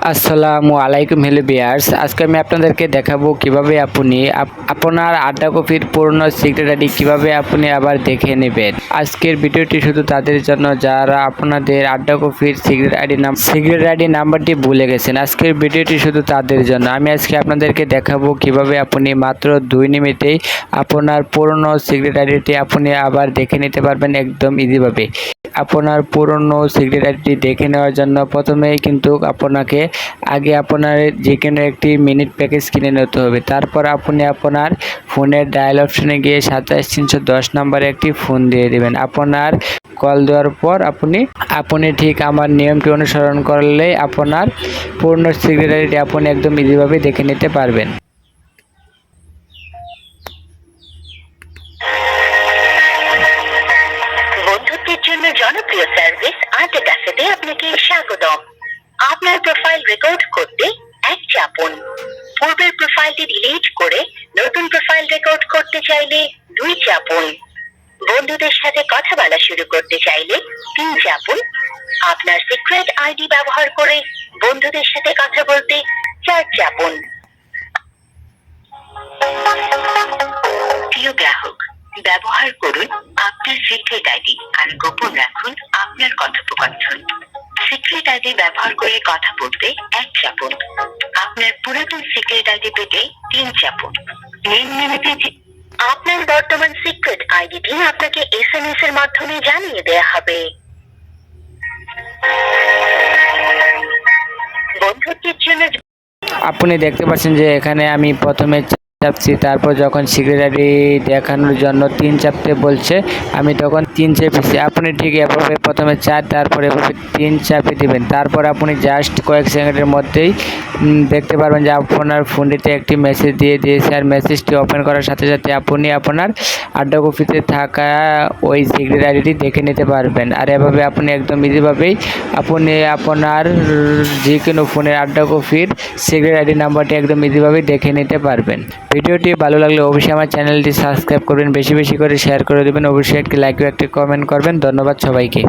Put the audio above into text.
আসসালামু আলাইকুম হেলো বিয়ার্স আজকে আমি আপনাদেরকে দেখাবো কীভাবে আপনি আপ- আপনার আড্ডা কপির পুরনো সিক্রেট আইডি কীভাবে আপনি আবার দেখে নেবেন। আজকের ভিডিওটি শুধু তাদের জন্য, যারা আপনাদের আড্ডা কপির সিক্রেট আইডি নাম সিক্রেট আইডি নাম্বারটি ভুলে গেছেন, আজকের ভিডিওটি শুধু তাদের জন্য। আমি আজকে আপনাদেরকে দেখাবো কীভাবে আপনি মাত্র দুই মিনিটেই আপনার পুরনো সিক্রেট আইডিটি আপনি আবার দেখে নিতে পারবেন একদম ইজিভাবে আপনার পুরনো সিক্রেট আইডি দেখে নেওয়ার জন্য প্রথমেই কিন্তু আপনাকে আগে আপনার যে কোনো একটি মিনিট প্যাকেজ কিনে নিতে হবে। তারপর আপনি আপনার ফোনের ডায়াল অপশনে গিয়ে সাতাশ তিনশো দশ নম্বরে একটি ফোন দিয়ে দেবেন। আপনার কল দেওয়ার পর আপনি আপনি ঠিক আমার নিয়মটি অনুসরণ করলে আপনার পূর্ণ সিক্রেট আইডি আপনি একদম ইজিভাবে দেখে নিতে পারবেন। রেকর্ড করতে এক চাপুন। পূর্বের প্রোফাইলটি ডিলিট করে নতুন প্রোফাইল রেকর্ড করতে চাইলে দুই চাপুন। বন্ধুদের সাথে কথা বলা শুরু করতে চাইলে তিন চাপুন। আপনার সিক্রেট আইডি ব্যবহার করে বন্ধুদের সাথে কথা বলতে চার চাপুন। প্রিয় গ্রাহক, ব্যবহার করুন আপনার সিক্রেট আইডি আর গোপন রাখুন আপনার কথোপকথন। সিক্রেট আইডি ব্যবহার করে কথা বলতে এক চাপুন। আপনার পুরাতন সিক্রেট আইডি পেতে তিন চাপুন। আপনার বর্তমান সিক্রেট আইডিটি আপনাকে এসএমএস এর মাধ্যমে জানিয়ে দেয়া হবে। বন্ধুত্বের জন্য আপনি দেখতে পাচ্ছেন যে এখানে আমি প্রথমে চাপছি। তারপর যখন সিক্রেট আইডি দেখানোর জন্য তিন চাপতে বলছে, আমি তখন তিন চেপেছি। আপনি ঠিক এভাবে প্রথমে চার তারপরে এভাবে তিন চাপে দিবেন। তারপর আপনি জাস্ট কয়েক সেকেন্ডের মধ্যেই দেখতে পারবেন যে আপনার ফোনটিতে একটি মেসেজ দিয়ে দিয়েছে। আর মেসেজটি ওপেন করার সাথে সাথে আপনি আপনার আড্ডা কপিতে থাকা ওই সিক্রেট আইডিটি দেখে নিতে পারবেন। আর এভাবে আপনি একদম ইজিভাবেই আপনি আপনার যে কোনো ফোনের আড্ডা কপির সিক্রেট আইডি নাম্বারটি একদম ইজিভাবেই দেখে নিতে পারবেন। ভিডিওটি ভালো লাগলে অবশ্যই আমার চ্যানেলটি সাবস্ক্রাইব করবেন, বেশি বেশি করে শেয়ার করে দেবেন। অবশ্যই একটি লাইক একটি কমেন্ট করবেন। ধন্যবাদ সবাইকে।